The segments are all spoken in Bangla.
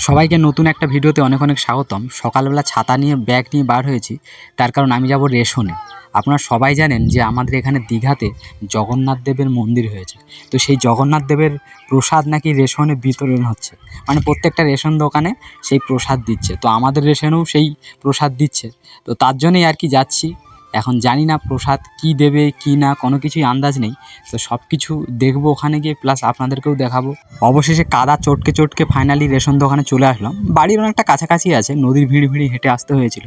সবাইকে নতুন একটা ভিডিওতে অনেক অনেক স্বাগতম। সকালবেলা ছাতা নিয়ে, ব্যাগ নিয়ে বার হয়েছি। তার কারণ আমি যাব রেশনে। আপনারা সবাই জানেন যে আমাদের এখানে দীঘাতে জগন্নাথ দেবের মন্দির হয়েছে। তো সেই জগন্নাথ দেবের প্রসাদ নাকি রেশনে বিতরণ হচ্ছে। মানে প্রত্যেকটা রেশন দোকানে সেই প্রসাদ দিচ্ছে। তো আমাদের রেশনেও সেই প্রসাদ দিচ্ছে। তো তার জন্যই আর কি যাচ্ছি। এখন জানি না প্রসাদ কি দেবে কি না কোনো কিছুই আন্দাজ নেই। তো সব কিছু দেখব ওখানে গিয়ে প্লাস আপনাদেরকেও দেখাবো। অবশেষে কাদা চটকে চটকে ফাইনালি রেশন দোকানে চলে আসলাম। বাড়ির অনেকটা কাছাকাছি আছে নদীর ভিড় ভিড়ি হেঁটে আসতে হয়েছিল।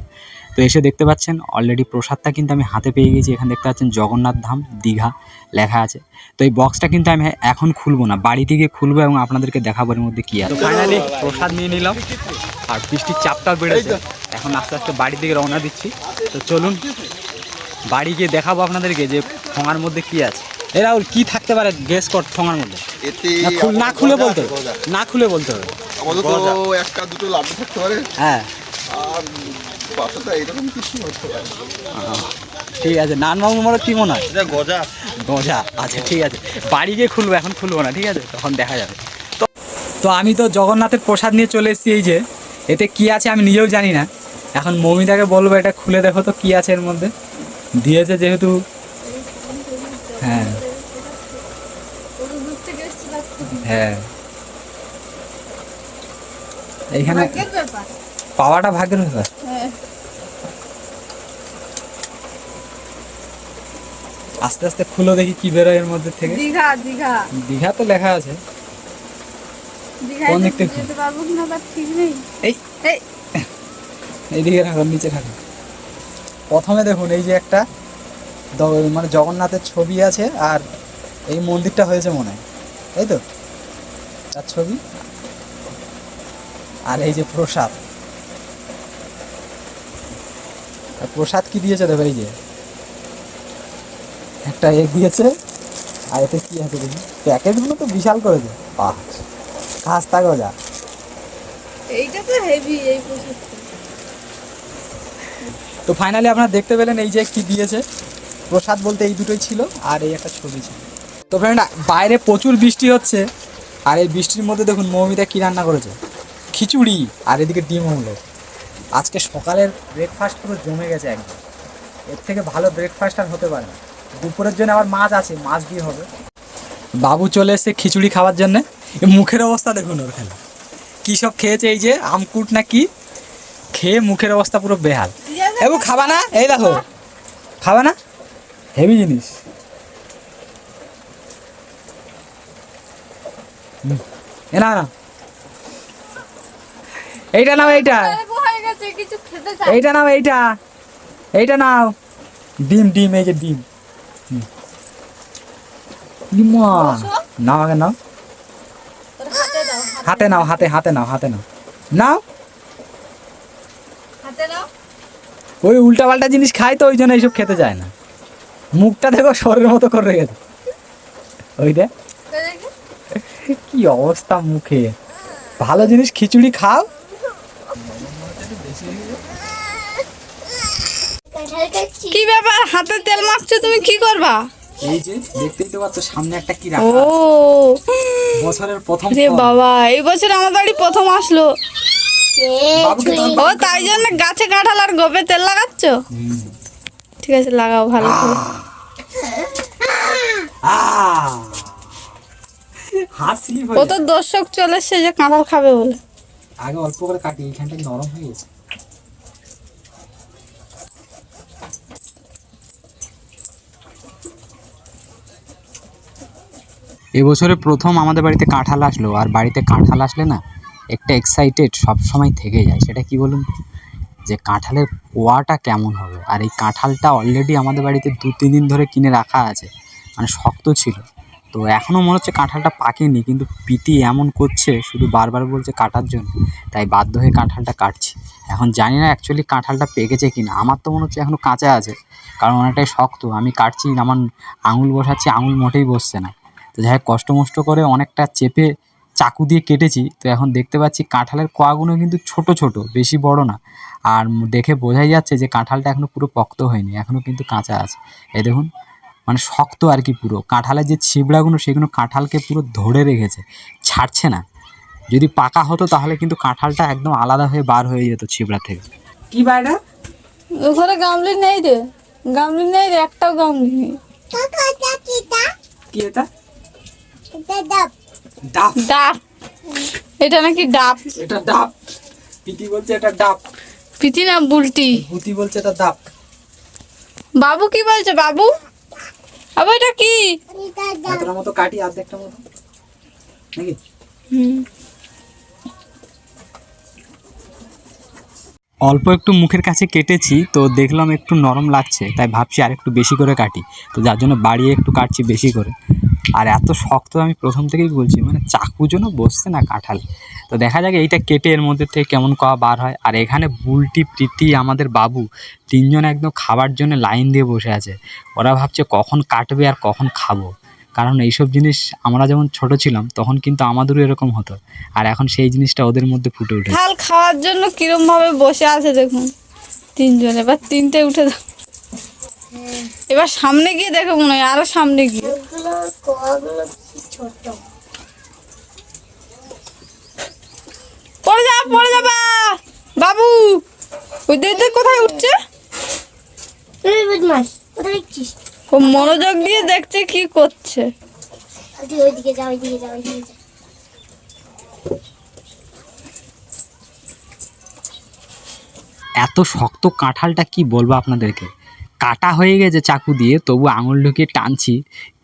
তো এসে দেখতে পাচ্ছেন অলরেডি প্রসাদটা কিন্তু আমি হাতে পেয়ে গেছি। এখানে দেখতে পাচ্ছেন জগন্নাথ ধাম দীঘা লেখা আছে। তো এই বক্সটা কিন্তু আমি এখন খুলবো না বাড়িতে গিয়ে খুলবো এবং আপনাদেরকে দেখাবো এর মধ্যে কী আছে। ফাইনালি প্রসাদ নিয়ে নিলাম আর বৃষ্টির চাপটা বেড়েছে। এখন আস্তে আস্তে বাড়ির দিকে রওনা দিচ্ছি। তো চলুন বাড়ি গিয়ে দেখাবো আপনাদেরকে যে ঠোঙার মধ্যে কি আছে। এরা রাহুল কি থাকতে পারে গেস কর ঠোঙার মধ্যে? না খুলে বলতে হবে। না খুলে বলতে হবে। একটা দুটো লাড্ডু থাকতে পারে। হ্যাঁ। আর পাশাটা এরকম কিছু হতে পারে। ঠিক আছে। নানবাবু আমার কি মনে হয়? গজা। গজা আচ্ছা ঠিক আছে। বাড়ি গিয়ে খুলবো এখন খুলবো না ঠিক আছে? তখন দেখা যাবে। তো তো আমি তো জগন্নাথের প্রসাদ নিয়ে চলে এসেছি এই যে। এতে কি আছে আমি নিজেও জানি না। এখন মমিতাকে বলব এটা খুলে দেখো তো কি আছে এর মধ্যে। দিয়েছে যেহেতু। হ্যাঁ। হ্যাঁ। এইখানে পাওয়াটা ভাগ্যের ব্যাপার। আস্তে আস্তে খুলো দেখি কি বেরোয় এর মধ্যে থেকে। দীঘা দীঘা। দীঘা তো লেখা আছে। কোন দিক থেকে? এই। এই। এইদিকে রাখুন নিচে রাখুন প্রথমে দেখুন, এই যে একটা মানে জগন্নাথের ছবি আছে, আর এই মন্দিরটা হয়েছে মনে হয়, তাই তো? তার ছবি। আর এই যে প্রসাদ। প্রসাদ কি দিয়েছে দেখো, এই যে। একটা এগ দিয়েছে, আর এতে কি আছে দেখি প্যাকেটগুলো তো বিশাল করেছে। বাহ খাস্তা গজা। এইটা তো হেভি এই প্রসাদটা। তো ফাইনালি আপনারা দেখতে পেলেন এই যে কি দিয়েছে। প্রসাদ বলতে এই দুটোই ছিল আর এই একটা ছবি ছিল। তো ফ্রেন্ড বাইরে প্রচুর বৃষ্টি হচ্ছে আর এই বৃষ্টির মধ্যে দেখুন মৌমিতা কী রান্না করেছে। খিচুড়ি আর এদিকে ডিম অমলেট। আজকে সকালের ব্রেকফাস্ট পুরো জমে গেছে একদম। এর থেকে ভালো ব্রেকফাস্ট আর হতে পারে না। দুপুরের জন্য আবার মাছ আছে, মাছ দিয়ে হবে। বাবু চলে এসছে খিচুড়ি খাওয়ার জন্য। মুখের অবস্থা দেখুন ওর খালি। কী সব খেয়েছে এই যে, আমকুট না কি? খেয়ে মুখের অবস্থা পুরো বেহাল। এবু খাবা না? এই দেখো। খাবা না? হেভি জিনিস। এ না না। এইটা নাও এইটা। এইটা নাও এইটা। এইটা নাও। ডিম ডিম এই যে ডিম। নাও আগে নাও। হাতে নাও হাতে হাতে নাও হাতে নাও। নাও। ওই উল্টাপাল্টা জিনিস খায় তো ওই জন্য এইসব খেতে যায় না। মুখটা দেখো সরের মতো করে রেখেছে ওই দেখি। কি অবস্থা মুখে। ভালো জিনিস খিচুড়ি খাও। কি ব্যাপার? হাতে তেল মাখছো তুমি কি করবা? এই যে দেখতেই তো পাচ্ছ সামনে একটা কি রাখা। ও। বছরের প্রথম রে বাবা এই বছর আমার বাড়ি প্রথম আসলো। ও তাই জন্য গাছে কাঁঠাল আর গোপে তেল লাগাচ্ছ? ঠিক আছে লাগাও ভালো করে। হয়ে কত দর্শক চলে এসছে যে কাঁঠাল খাবে বলে। আগে অল্প করে কাটি এইখানটা নরম হয়ে গেছে? এবছরে প্রথম আমাদের বাড়িতে কাঁঠাল আসলো আর বাড়িতে কাঁঠাল আসলে না একটা এক্সাইটেড সব সময় থেকে যায়, সেটা কি বলুন? যে কাঁঠালের কোয়াটা কেমন হবে? আর এই কাঁঠালটা অলরেডি আমাদের বাড়িতে দু, তিন দিন ধরে কিনে রাখা আছে মানে শক্ত ছিল। তো এখনও মনে হচ্ছে কাঁঠালটা পাকেনি, কিন্তু পিতি এমন করছে, শুধু বারবার বলছে কাটার জন্য, তাই বাধ্য হয়ে কাঁঠালটা কাটছি। এখন জানি না অ্যাকচুয়ালি কাঁঠালটা পেকেছে কি না আমার তো মনে হচ্ছে এখনও কাঁচা আছে, কারণ অনেকটাই শক্ত, আমি কাটছি, আমার আঙুল বসাচ্ছি, আঙুল মোটেই বসছে না। তো যাই হোক, কষ্ট মষ্ট করে অনেকটা চেপে চাকু দিয়ে কেটেছি তো এখন দেখতে পাচ্ছি কাঁঠালের কোয়াগুলো কিন্তু ছোট ছোট বেশি বড় না। আর দেখে বোঝাই যাচ্ছে যে কাঁঠালটা এখনও পুরো পক্ত হয়নি এখনও কিন্তু কাঁচা আছে। এ দেখুন মানে শক্ত আর কি পুরো। কাঁঠালের যে ছিবড়াগুলো সেগুলো কাঁঠালকে পুরো ধরে রেখেছে ছাড়ছে না। যদি পাকা হতো তাহলে কিন্তু কাঁঠালটা একদম আলাদা হয়ে বার হয়ে যেত ছিবড়া থেকে। কি বাইরা ওখানে গামলি নেই রে। গামলি নেই রে একটাও গামলি নেই। কি এটা? ডাব ডাব এটা নাকি ডাব এটা ডাব পিটি বলছে এটা ডাব পিটি না বুলটি? বুটি বলছে এটা ডাব বাবু কি বলছে বাবু? বাবু এটা কি? এতটা মতো কাটি অর্ধেকটা মতো। নাকি? হুম। অল্প একটু মুখের কাছে কেটেছি, তো দেখলাম একটু নরম লাগছে, তাই ভাবছি আর একটু বেশি করে কাটি। তো যার জন্য বাড়িয়ে একটু কাটছি বেশি করে। আর এত শক্ত আমি প্রথম থেকেই বলছি মানে চাকু জন্য বসছে না কাঁঠাল। তো দেখা যাক এইটা কেটে এর মধ্যে থেকে কেমন কয়া বার হয়। আর এখানে বুলটি প্রীতি আমাদের বাবু, তিনজন একদম খাবার জন্য লাইন দিয়ে বসে আছে। ওরা ভাবছে কখন কাটবে আর কখন খাব। কারণ এইসব জিনিস আমরা যেমন ছোট ছিলাম তখন কিন্তু আমাদেরও এরকম হতো। আর এখন সেই জিনিসটা ওদের মধ্যে ফুটে উঠে কাঁঠাল খাওয়ার জন্য কিরম ভাবে বসে আছে দেখুন তিনজন। এবার তিনটে উঠে দাও। এবার সামনে গিয়ে দেখো মনে হয় আরও সামনে গিয়ে। পড়ে যা পড়ে যাবা বাবু ওই কোথায় উঠছে? কোথায় দেখছিস ও মনোযোগ দিয়ে দেখছে কি করছে। ওইদিকে যা ওইদিকে যা ওইদিকে যা এত শক্ত কাঁঠালটা কি বলব আপনাদেরকে? কাটা হয়ে গেছে চাকু দিয়ে তবু আঙুল ঢুকিয়ে টানছি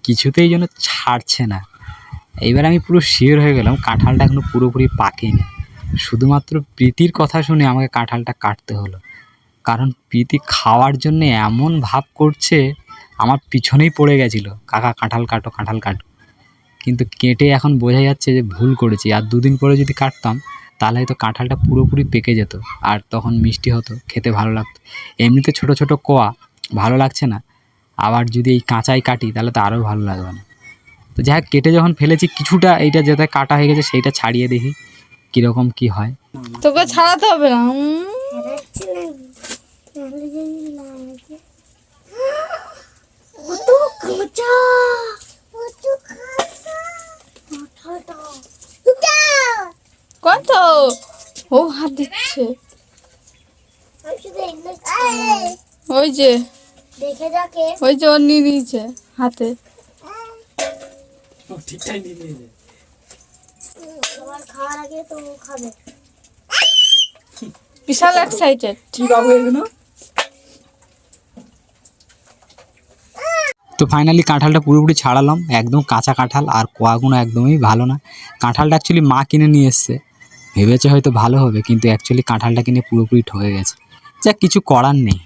কিছুতেই যেন ছাড়ছে না। এইবার আমি পুরো শিওর হয়ে গেলাম কাঁঠালটা এখনও পুরোপুরি পাকেনি। শুধুমাত্র প্রীতির কথা শুনে আমাকে কাঁঠালটা কাটতে হলো। কারণ প্রীতি খাওয়ার জন্য এমন ভাব করছে আমার পিছনেই পড়ে গেছিল। কাকা কাঁঠাল কাটো কাঁঠাল কাটো। কিন্তু কেটে এখন বোঝা যাচ্ছে যে ভুল করেছি। আর দুদিন পরে যদি কাটতাম তাহলে হয়তো কাঁঠালটা পুরোপুরি পেকে যেত। আর তখন মিষ্টি হতো খেতে ভালো লাগতো। এমনিতে ছোট ছোট কোয়া ভালো লাগছে না। আবার যদি এই কাঁচাই কাটি তাহলে তো আরও ভালো লাগবে না। তো যাই কেটে যখন ফেলেছি কিছুটা এইটা যেটা কাটা হয়ে গেছে সেইটা ছাড়িয়ে দেখি কীরকম কি হয়। তোকে ছাড়াতে হবে না লাগে কত ও হাত দিচ্ছে ওই যে দেখে যাকে ওই যে ও নিয়ে নিয়েছে হাতে ও ঠিকঠাক নিয়ে নিয়েছে খাওয়ার আগে তো খাবে বিশাল এক্সাইটেড কি বাবু এগুলো তো ফাইনালি কাঁঠালটা পুরোপুরি ছাড়ালাম, একদম কাঁচা কাঁঠাল, আর কোয়াগুনো একদমই ভালো না। কাঁঠালটা অ্যাকচুয়ালি মা কিনে নিয়ে এসছে, ভেবেছে হয়তো ভালো হবে, কিন্তু অ্যাকচুয়ালি কাঁঠালটা কিনে পুরোপুরি ঠকে গেছে। যা কিছু করার নেই।